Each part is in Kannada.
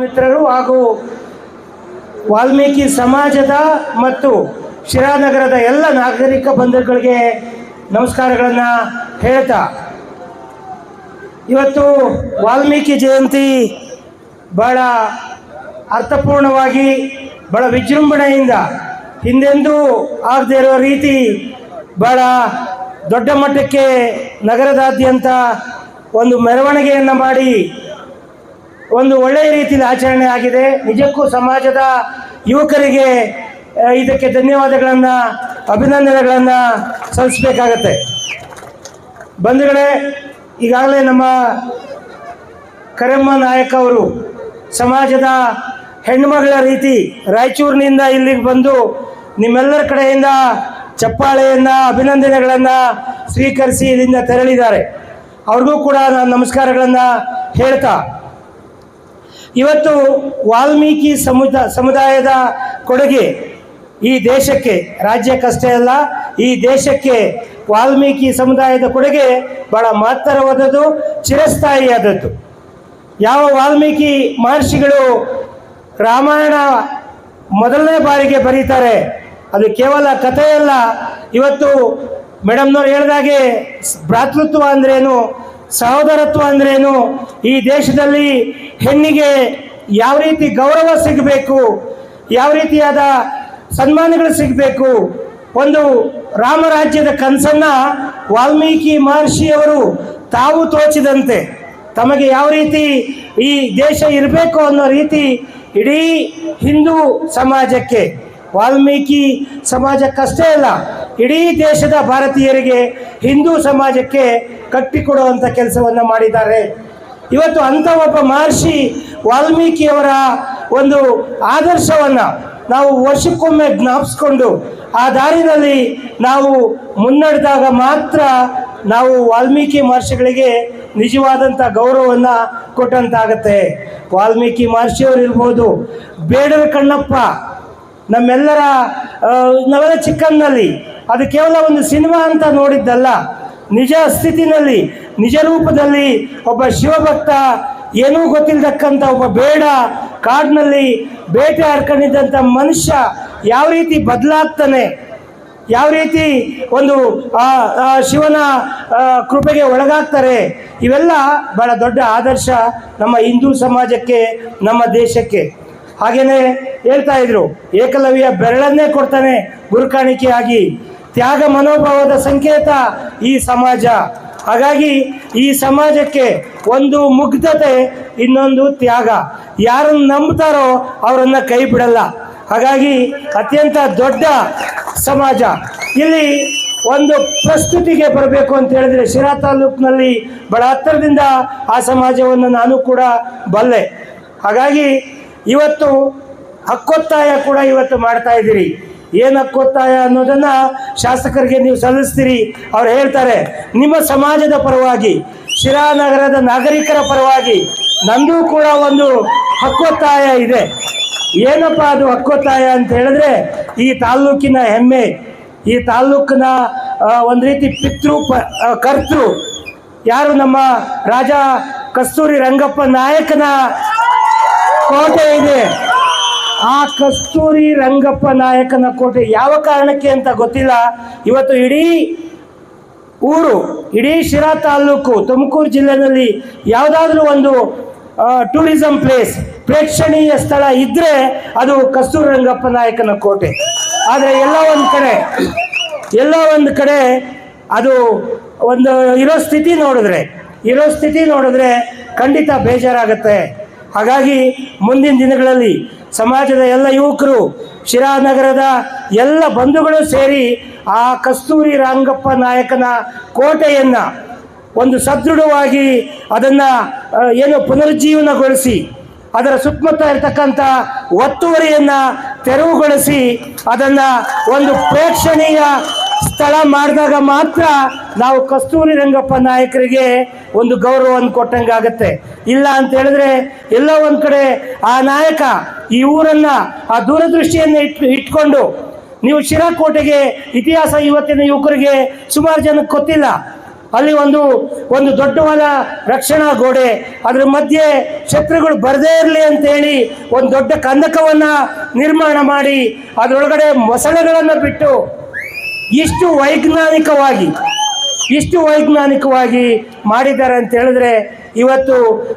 ಮಿತ್ರರು ಹಾಗೂ ವಾಲ್ಮೀಕಿ ಸಮಾಜದ ಮತ್ತು ಶಿರಾನಗರದ ಎಲ್ಲ ನಾಗರಿಕ ಬಂಧುಗಳಿಗೆ ನಮಸ್ಕಾರಗಳನ್ನು ಹೇಳ್ತಾ, ಇವತ್ತು ವಾಲ್ಮೀಕಿ ಜಯಂತಿ ಬಹಳ ಅರ್ಥಪೂರ್ಣವಾಗಿ, ಬಹಳ ವಿಜೃಂಭಣೆಯಿಂದ, ಹಿಂದೆಂದೂ ಆಗದೇ ಇರೋ ರೀತಿ ಬಹಳ ದೊಡ್ಡ ಮಟ್ಟಕ್ಕೆ ನಗರದಾದ್ಯಂತ ಒಂದು ಮೆರವಣಿಗೆಯನ್ನು ಮಾಡಿ ಒಂದು ಒಳ್ಳೆಯ ರೀತಿಯಲ್ಲಿ ಆಚರಣೆ ಆಗಿದೆ. ನಿಜಕ್ಕೂ ಸಮಾಜದ ಯುವಕರಿಗೆ ಇದಕ್ಕೆ ಧನ್ಯವಾದಗಳನ್ನು, ಅಭಿನಂದನೆಗಳನ್ನು ಸಲ್ಲಿಸಬೇಕಾಗತ್ತೆ. ಬಂಧುಗಳೇ, ಈಗಾಗಲೇ ನಮ್ಮ ಕರೆಮ್ಮ ನಾಯಕ ಅವರು ಸಮಾಜದ ಹೆಣ್ಮಗಳ ರೀತಿ ರಾಯಚೂರಿನಿಂದ ಇಲ್ಲಿಗೆ ಬಂದು ನಿಮ್ಮೆಲ್ಲರ ಕಡೆಯಿಂದ ಚಪ್ಪಾಳೆಯನ್ನು, ಅಭಿನಂದನೆಗಳನ್ನು ಸ್ವೀಕರಿಸಿ ಇಲ್ಲಿಂದ ತೆರಳಿದ್ದಾರೆ. ಅವ್ರಿಗೂ ಕೂಡ ನಾನು ನಮಸ್ಕಾರಗಳನ್ನು ಹೇಳ್ತಾ ಇವತ್ತು ವಾಲ್ಮೀಕಿ ಸಮುದ, ಸಮುದಾಯದ ಕೊಡುಗೆ ಈ ದೇಶಕ್ಕೆ ರಾಜ್ಯಕ್ಕಷ್ಟೇ ಅಲ್ಲ, ಈ ದೇಶಕ್ಕೆ ವಾಲ್ಮೀಕಿ ಸಮುದಾಯದ ಕೊಡುಗೆ ಬಹಳ ಮಹತ್ತರವಾದದ್ದು, ಚಿರಸ್ಥಾಯಿಯಾದದ್ದು. ಯಾವ ವಾಲ್ಮೀಕಿ ಮಹರ್ಷಿಗಳು ರಾಮಾಯಣ ಮೊದಲನೇ ಬಾರಿಗೆ ಬರೀತಾರೆ, ಅದು ಕೇವಲ ಕಥೆಯಲ್ಲ. ಇವತ್ತು ಮೇಡಮ್ನವ್ರು ಹೇಳಿದಾಗೆ ಭ್ರಾತೃತ್ವ ಅಂದ್ರೇನು? ಸಹೋದರತ್ವ ಅಂದ್ರೇನು? ಈ ದೇಶದಲ್ಲಿ ಹೆಣ್ಣಿಗೆ ಯಾವ ರೀತಿ ಗೌರವ ಸಿಗಬೇಕು, ಯಾವ ರೀತಿಯಾದ ಸನ್ಮಾನಗಳು ಸಿಗಬೇಕು? ಒಂದು ರಾಮರಾಜ್ಯದ ಕನಸನ್ನ ವಾಲ್ಮೀಕಿ ಮಹರ್ಷಿಯವರು ತಾವು ತೋಚಿದಂತೆ ತಮಗೆ ಯಾವ ರೀತಿ ಈ ದೇಶ ಇರಬೇಕು ಅನ್ನೋ ರೀತಿ ಇಡೀ ಹಿಂದೂ ಸಮಾಜಕ್ಕೆ, ವಾಲ್ಮೀಕಿ ಸಮಾಜಕ್ಕಷ್ಟೇ ಅಲ್ಲ ಇಡೀ ದೇಶದ ಭಾರತೀಯರಿಗೆ ಹಿಂದೂ ಸಮಾಜಕ್ಕೆ ಕಟ್ಟಿಕೊಡುವಂಥ ಕೆಲಸವನ್ನು ಮಾಡಿದ್ದಾರೆ. ಇವತ್ತು ಅಂಥ ಒಬ್ಬ ಮಹರ್ಷಿ ವಾಲ್ಮೀಕಿಯವರ ಒಂದು ಆದರ್ಶವನ್ನು ನಾವು ವರ್ಷಕ್ಕೊಮ್ಮೆ ಜ್ಞಾಪಿಸ್ಕೊಂಡು ಆ ದಾರಿನಲ್ಲಿ ನಾವು ಮುನ್ನಡೆದಾಗ ಮಾತ್ರ ನಾವು ವಾಲ್ಮೀಕಿ ಮಹರ್ಷಿಗಳಿಗೆ ನಿಜವಾದಂಥ ಗೌರವವನ್ನು ಕೊಟ್ಟಂತಾಗತ್ತೆ. ವಾಲ್ಮೀಕಿ ಮಹರ್ಷಿಯವರು ಇರ್ಬೋದು, ಬೇಡರ ಕಣ್ಣಪ್ಪ, ನಮ್ಮೆಲ್ಲರ ನಾವೆಲ್ಲ ಚಿಕ್ಕನ್ನಲ್ಲಿ ಅದು ಕೇವಲ ಒಂದು ಸಿನಿಮಾ ಅಂತ ನೋಡಿದ್ದಲ್ಲ. ನಿಜ ಸ್ಥಿತಿನಲ್ಲಿ, ನಿಜ ರೂಪದಲ್ಲಿ ಒಬ್ಬ ಶಿವಭಕ್ತ ಏನೂ ಗೊತ್ತಿಲ್ಲದಕ್ಕಂಥ ಒಬ್ಬ ಬೇಡ ಕಾಡಿನಲ್ಲಿ ಬೇಟೆ ಆಡ್ಕೊಂಡಿದ್ದಂಥ ಮನುಷ್ಯ ಯಾವ ರೀತಿ ಬದಲಾಗ್ತಾನೆ, ಯಾವ ರೀತಿ ಒಂದು ಶಿವನ ಕೃಪೆಗೆ ಒಳಗಾಗ್ತಾರೆ, ಇವೆಲ್ಲ ಬಹಳ ದೊಡ್ಡ ಆದರ್ಶ ನಮ್ಮ ಹಿಂದೂ ಸಮಾಜಕ್ಕೆ, ನಮ್ಮ ದೇಶಕ್ಕೆ. ಹಾಗೆಯೇ ಹೇಳ್ತಾ ಇದ್ರು, ಏಕಲವ್ಯ ಬೆರಳನ್ನೇ ಕೊಡ್ತಾನೆ ಗುರುಕಾಣಿಕೆಯಾಗಿ. ತ್ಯಾಗ ಮನೋಭಾವದ ಸಂಕೇತ ಈ ಸಮಾಜ. ಹಾಗಾಗಿ ಈ ಸಮಾಜಕ್ಕೆ ಒಂದು ಮುಗ್ಧತೆ, ಇನ್ನೊಂದು ತ್ಯಾಗ. ಯಾರನ್ನು ನಂಬ್ತಾರೋ ಅವರನ್ನ ಕೈ ಬಿಡಲ್ಲ. ಹಾಗಾಗಿ ಅತ್ಯಂತ ದೊಡ್ಡ ಸಮಾಜ. ಇಲ್ಲಿ ಒಂದು ಪ್ರಸ್ತುತಿಗೆ ಬರಬೇಕು ಅಂತ ಹೇಳಿದ್ರೆ ಶಿರಾ ತಾಲೂಕಿನಲ್ಲಿ ಬಹಳ ಹತ್ತಿರದಿಂದ ಆ ಸಮಾಜವನ್ನು ನಾನು ಕೂಡ ಬಲ್ಲೆ. ಹಾಗಾಗಿ ಇವತ್ತು ಹಕ್ಕೊತ್ತಾಯ ಕೂಡ ಇವತ್ತು ಮಾಡ್ತಾ ಇದ್ದೀರಿ. ಏನು ಹಕ್ಕೊತ್ತಾಯ ಅನ್ನೋದನ್ನ ಶಾಸಕರಿಗೆ ನೀವು ಸಲ್ಲಿಸ್ತೀರಿ. ಅವ್ರು ಹೇಳ್ತಾರೆ, ನಿಮ್ಮ ಸಮಾಜದ ಪರವಾಗಿ ಶಿರಾ ನಗರದ ನಾಗರಿಕರ ಪರವಾಗಿ ನಂದು ಕೂಡ ಒಂದು ಹಕ್ಕೊತ್ತಾಯ ಇದೆ. ಏನಪ್ಪ ಅದು ಹಕ್ಕೊತ್ತಾಯ ಅಂತ ಹೇಳಿದ್ರೆ, ಈ ತಾಲ್ಲೂಕಿನ ಹೆಮ್ಮೆ, ಈ ತಾಲ್ಲೂಕಿನ ಒಂದು ರೀತಿ ಪಿತೃ ಕರ್ತೃ, ಯಾರು ನಮ್ಮ ರಾಜ ಕಸ್ತೂರಿ ರಂಗಪ್ಪ ನಾಯಕನ ಕೋಟೆ ಇದೆ. ಆ ಕಸ್ತೂರಿ ರಂಗಪ್ಪ ನಾಯಕನ ಕೋಟೆ ಯಾವ ಕಾರಣಕ್ಕೆ ಅಂತ ಗೊತ್ತಿಲ್ಲ. ಇವತ್ತು ಇಡೀ ಊರು, ಇಡೀ ಶಿರಾ ತಾಲೂಕು, ತುಮಕೂರು ಜಿಲ್ಲೆಯಲ್ಲಿ ಯಾವುದಾದ್ರೂ ಒಂದು ಟೂರಿಸಂ ಪ್ಲೇಸ್ ಪ್ರೇಕ್ಷಣೀಯ ಸ್ಥಳ ಇದ್ರೆ ಅದು ಕಸ್ತೂರಿ ರಂಗಪ್ಪ ನಾಯಕನ ಕೋಟೆ. ಆದರೆ ಎಲ್ಲ ಒಂದು ಕಡೆ, ಎಲ್ಲ ಒಂದು ಕಡೆ ಅದು ಒಂದು, ಇರೋ ಸ್ಥಿತಿ ನೋಡಿದ್ರೆ, ಇರೋ ಸ್ಥಿತಿ ನೋಡಿದ್ರೆ ಖಂಡಿತ ಬೇಜಾರಾಗುತ್ತೆ. ಹಾಗಾಗಿ ಮುಂದಿನ ದಿನಗಳಲ್ಲಿ ಸಮಾಜದ ಎಲ್ಲ ಯುವಕರು, ಶಿರಾನಗರದ ಎಲ್ಲ ಬಂಧುಗಳು ಸೇರಿ ಆ ಕಸ್ತೂರಿ ರಂಗಪ್ಪ ನಾಯಕನ ಕೋಟೆಯನ್ನು ಒಂದು ಸದೃಢವಾಗಿ ಅದನ್ನು ಏನು ಪುನರುಜ್ಜೀವನಗೊಳಿಸಿ, ಅದರ ಸುತ್ತಮುತ್ತ ಇರತಕ್ಕಂಥ ಒತ್ತುವರಿಯನ್ನು ತೆರವುಗೊಳಿಸಿ, ಅದನ್ನು ಒಂದು ಪ್ರೇಕ್ಷಣೀಯ ಸ್ಥಳ ಮಾಡಿದಾಗ ಮಾತ್ರ ನಾವು ಕಸ್ತೂರಿ ರಂಗಪ್ಪ ನಾಯಕರಿಗೆ ಒಂದು ಗೌರವವನ್ನು ಕೊಟ್ಟಂಗಾಗತ್ತೆ ಇಲ್ಲ ಅಂತ ಹೇಳಿದ್ರೆ ಎಲ್ಲ ಒಂದು ಕಡೆ ಆ ನಾಯಕ ಈ ಊರನ್ನ ಆ ದೂರದೃಷ್ಟಿಯನ್ನು ಇಟ್, ಇಟ್ಕೊಂಡು ನೀವು ಶಿರಾಕೋಟೆಗೆ ಇತಿಹಾಸ ಇವತ್ತಿನ ಯುವಕರಿಗೆ ಸುಮಾರು ಜನಕ್ಕೆ ಗೊತ್ತಿಲ್ಲ. ಅಲ್ಲಿ ಒಂದು ಒಂದು ದೊಡ್ಡವಾದ ರಕ್ಷಣಾ ಗೋಡೆ, ಅದ್ರ ಮಧ್ಯೆ ಶತ್ರುಗಳು ಬರದೇ ಇರಲಿ ಅಂತೇಳಿ ಒಂದು ದೊಡ್ಡ ಕಂದಕವನ್ನ ನಿರ್ಮಾಣ ಮಾಡಿ, ಅದರೊಳಗಡೆ ಮೊಸಳೆಗಳನ್ನು ಬಿಟ್ಟು ಇಷ್ಟು ವೈಜ್ಞಾನಿಕವಾಗಿ ಇಷ್ಟು ವೈಜ್ಞಾನಿಕವಾಗಿ ಮಾಡಿದ್ದಾರೆ ಅಂತ ಹೇಳಿದ್ರೆ ಇವತ್ತು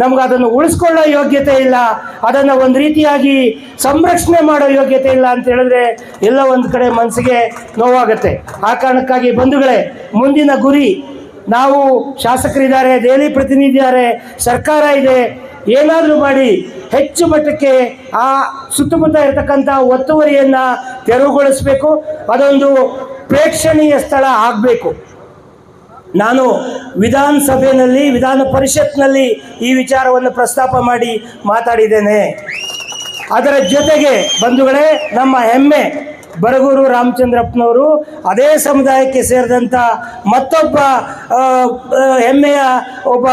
ನಮ್ಗೆ ಅದನ್ನು ಉಳಿಸ್ಕೊಳ್ಳೋ ಯೋಗ್ಯತೆ ಇಲ್ಲ, ಅದನ್ನು ಒಂದು ರೀತಿಯಾಗಿ ಸಂರಕ್ಷಣೆ ಮಾಡೋ ಯೋಗ್ಯತೆ ಇಲ್ಲ ಅಂತ ಹೇಳಿದ್ರೆ ಎಲ್ಲ ಒಂದು ಕಡೆ ಮನಸ್ಸಿಗೆ ನೋವಾಗುತ್ತೆ. ಆ ಕಾರಣಕ್ಕಾಗಿ ಬಂಧುಗಳೇ, ಮುಂದಿನ ಗುರಿ, ನಾವು ಶಾಸಕರಿದ್ದಾರೆ, ದೆಹಲಿ ಪ್ರತಿನಿಧಿ ಇದ್ದಾರೆ, ಸರ್ಕಾರ ಇದೆ, ಏನಾದರೂ ಮಾಡಿ ಹೆಚ್ಚು ಮಟ್ಟಕ್ಕೆ ಆ ಸುತ್ತಮುತ್ತ ಇರತಕ್ಕಂಥ ಒತ್ತುವರಿಯನ್ನು ತೆರವುಗೊಳಿಸಬೇಕು. ಅದೊಂದು ಪ್ರೇಕ್ಷಣೀಯ ಸ್ಥಳ ಆಗಬೇಕು. ನಾನು ವಿಧಾನಸಭೆಯಲ್ಲಿ, ವಿಧಾನ ಪರಿಷತ್ನಲ್ಲಿ ಈ ವಿಚಾರವನ್ನು ಪ್ರಸ್ತಾಪ ಮಾಡಿ ಮಾತಾಡಿದ್ದೇನೆ. ಅದರ ಜೊತೆಗೆ ಬಂಧುಗಳೇ, ನಮ್ಮ ಹೆಮ್ಮೆ ಬರಗೂರು ರಾಮಚಂದ್ರಪ್ಪನವರು ಅದೇ ಸಮುದಾಯಕ್ಕೆ ಸೇರಿದಂಥ ಮತ್ತೊಬ್ಬ ಹೆಮ್ಮೆಯ ಒಬ್ಬ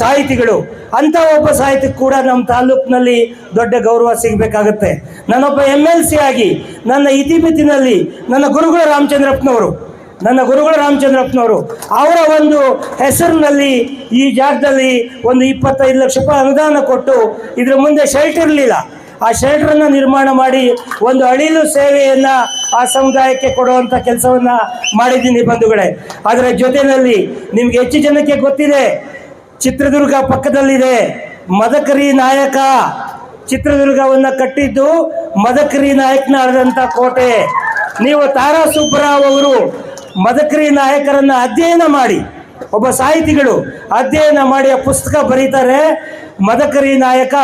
ಸಾಹಿತಿಗಳು. ಅಂಥ ಒಬ್ಬ ಸಾಹಿತಿ ಕೂಡ ನಮ್ಮ ತಾಲೂಕಿನಲ್ಲಿ ದೊಡ್ಡ ಗೌರವ ಸಿಗಬೇಕಾಗತ್ತೆ. ನಾನೊಬ್ಬ ಎಂ ಎಲ್ ಸಿ ಆಗಿ ನನ್ನ ಇತಿಮಿತಿನಲ್ಲಿ ನನ್ನ ಗುರುಗಳು ರಾಮಚಂದ್ರಪ್ಪನವರು, ನನ್ನ ಗುರುಗಳು ರಾಮಚಂದ್ರಪ್ಪನವರು, ಅವರ ಒಂದು ಹೆಸರಿನಲ್ಲಿ ಈ ಜಾಗದಲ್ಲಿ ಒಂದು ಇಪ್ಪತ್ತೈದು ಲಕ್ಷ ರೂಪಾಯಿ ಅನುದಾನ ಕೊಟ್ಟು ಇದರ ಮುಂದೆ ಶೆಲ್ಟರ್ ಇರಲಿಲ್ಲ ಆ ಶೆಲ್ಟರ್ನ ನಿರ್ಮಾಣ ಮಾಡಿ ಒಂದು ಅಳಿಲು ಸೇವೆಯನ್ನು ಆ ಸಮುದಾಯಕ್ಕೆ ಕೊಡುವಂಥ ಕೆಲಸವನ್ನು ಮಾಡಿದ್ದೀನಿ ಬಂಧುಗಳೇ. ಅದರ ಜೊತೆಯಲ್ಲಿ ನಿಮ್ಗೆ ಹೆಚ್ಚು ಜನಕ್ಕೆ ಗೊತ್ತಿದೆ, ಚಿತ್ರದುರ್ಗ ಪಕ್ಕದಲ್ಲಿದೆ ಮದಕರಿ ನಾಯಕ. ಚಿತ್ರದುರ್ಗವನ್ನು ಕಟ್ಟಿದ್ದು ಮದಕರಿ ನಾಯಕನ ಆದಂಥ ಕೋಟೆ. ನೀವು ತಾರಾ ಸುಬ್ಬರಾವ್ ಅವರು ಮದಕರಿ ನಾಯಕರನ್ನ ಅಧ್ಯಯನ ಮಾಡಿ ಒಬ್ಬ ಸಾಹಿತಿಗಳು ಅಧ್ಯಯನ ಮಾಡಿ ಪುಸ್ತಕ ಬರೀತಾರೆ. ಮದಕರಿ ನಾಯಕ,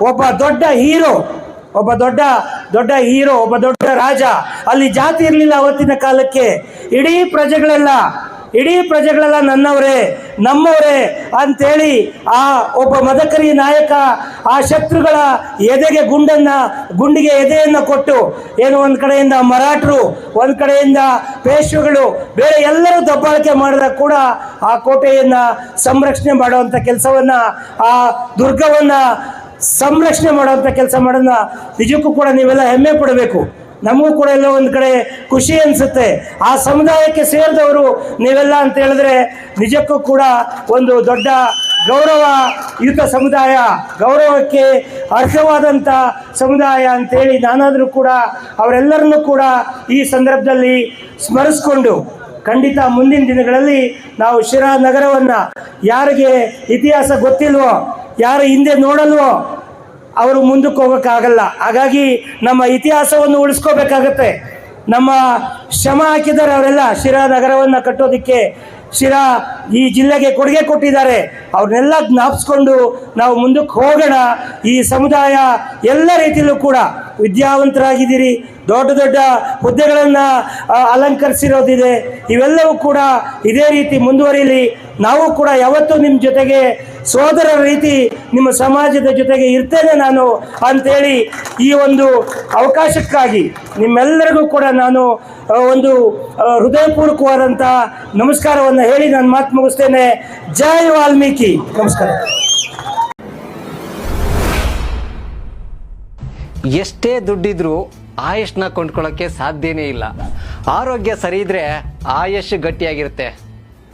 ಒಬ್ಬ ದೊಡ್ಡ ಹೀರೋ, ಒಬ್ಬ ದೊಡ್ಡ ದೊಡ್ಡ ಹೀರೋ, ಒಬ್ಬ ದೊಡ್ಡ ರಾಜ. ಅಲ್ಲಿ ಜಾತಿ ಇರಲಿಲ್ಲ ಅವತ್ತಿನ ಕಾಲಕ್ಕೆ. ಇಡೀ ಪ್ರಜೆಗಳೆಲ್ಲ ಇಡೀ ಪ್ರಜೆಗಳೆಲ್ಲ ನನ್ನವರೇ, ನಮ್ಮವರೇ ಅಂತೇಳಿ ಆ ಒಬ್ಬ ಮದಕರಿ ನಾಯಕ ಆ ಶತ್ರುಗಳ ಎದೆಗೆ ಗುಂಡನ್ನ, ಗುಂಡಿಗೆ ಎದೆಯನ್ನು ಕೊಟ್ಟು ಏನು ಒಂದು ಕಡೆಯಿಂದ ಮರಾಠರು, ಒಂದು ಕಡೆಯಿಂದ ಪೇಶ್ವೆಗಳು, ಬೇರೆ ಎಲ್ಲರೂ ದಬ್ಬಾಳಿಕೆ ಮಾಡಿದಾಗ ಕೂಡ ಆ ಕೋಟೆಯನ್ನ ಸಂರಕ್ಷಣೆ ಮಾಡುವಂಥ ಕೆಲಸವನ್ನ, ಆ ದುರ್ಗವನ್ನ ಸಂರಕ್ಷಣೆ ಮಾಡುವಂಥ ಕೆಲಸ ಮಾಡೋದನ್ನ ನಿಜಕ್ಕೂ ಕೂಡ ನೀವೆಲ್ಲ ಹೆಮ್ಮೆ ಪಡಬೇಕು. ನಮಗೂ ಕೂಡ ಎಲ್ಲ ಒಂದು ಕಡೆ ಖುಷಿ ಅನಿಸುತ್ತೆ. ಆ ಸಮುದಾಯಕ್ಕೆ ಸೇರಿದವರು ನೀವೆಲ್ಲ ಅಂತ ಹೇಳಿದ್ರೆ ನಿಜಕ್ಕೂ ಕೂಡ ಒಂದು ದೊಡ್ಡ ಗೌರವಯುತ ಸಮುದಾಯ, ಗೌರವಕ್ಕೆ ಅರ್ಹವಾದಂಥ ಸಮುದಾಯ ಅಂತೇಳಿ ನಾನಾದರೂ ಕೂಡ ಅವರೆಲ್ಲರನ್ನೂ ಕೂಡ ಈ ಸಂದರ್ಭದಲ್ಲಿ ಸ್ಮರಿಸ್ಕೊಂಡು ಖಂಡಿತ ಮುಂದಿನ ದಿನಗಳಲ್ಲಿ ನಾವು ಶಿರಾ ನಗರವನ್ನು ಯಾರಿಗೆ ಇತಿಹಾಸ ಗೊತ್ತಿಲ್ವೋ, ಯಾರು ಹಿಂದೆ ನೋಡಲ್ವೋ ಅವರು ಮುಂದಕ್ಕೆ ಹೋಗೋಕ್ಕಾಗಲ್ಲ. ಹಾಗಾಗಿ ನಮ್ಮ ಇತಿಹಾಸವನ್ನು ಉಳಿಸ್ಕೋಬೇಕಾಗತ್ತೆ. ನಮ್ಮ ಶ್ರಮ ಹಾಕಿದ್ದಾರೆ ಅವರೆಲ್ಲ. ಶಿರಾ ನಗರವನ್ನು ಕಟ್ಟೋದಕ್ಕೆ ಶಿರಾ ಈ ಜಿಲ್ಲೆಗೆ ಕೊಡುಗೆ ಕೊಟ್ಟಿದ್ದಾರೆ. ಅವ್ರನ್ನೆಲ್ಲ ಜ್ಞಾಪಿಸ್ಕೊಂಡು ನಾವು ಮುಂದಕ್ಕೆ ಹೋಗೋಣ. ಈ ಸಮುದಾಯ ಎಲ್ಲ ರೀತಿಯಲ್ಲೂ ಕೂಡ ವಿದ್ಯಾವಂತರಾಗಿದ್ದೀರಿ. ದೊಡ್ಡ ದೊಡ್ಡ ಹುದ್ದೆಗಳನ್ನು ಅಲಂಕರಿಸಿರೋದಿದೆ. ಇವೆಲ್ಲವೂ ಕೂಡ ಇದೇ ರೀತಿ ಮುಂದುವರಿಯಲಿ ನಾವು ಕೂಡ ಯಾವತ್ತೂ ನಿಮ್ಮ ಜೊತೆಗೆ ಸೋದರ ರೀತಿ ನಿಮ್ಮ ಸಮಾಜದ ಜೊತೆಗೆ ಇರ್ತೇನೆ ನಾನು ಅಂಥೇಳಿ ಈ ಒಂದು ಅವಕಾಶಕ್ಕಾಗಿ ನಿಮ್ಮೆಲ್ಲರಿಗೂ ಕೂಡ ನಾನು ಒಂದು ಹೃದಯಪೂರ್ವಕವಾದಂಥ ನಮಸ್ಕಾರವನ್ನು ಹೇಳಿ ನಾನು ಮಾತು ಮುಗಿಸ್ತೇನೆ. ಜೈ ವಾಲ್ಮೀಕಿ. ನಮಸ್ಕಾರ. ಎಷ್ಟೇ ದುಡ್ಡಿದ್ರೂ ಆಯುಷ್ನ ಕೊಂಡ್ಕೊಳ್ಳೋಕ್ಕೆ ಸಾಧ್ಯನೇ ಇಲ್ಲ. ಆರೋಗ್ಯ ಸರಿ ಇದ್ರೆ ಆಯುಷ್ ಗಟ್ಟಿಯಾಗಿರುತ್ತೆ.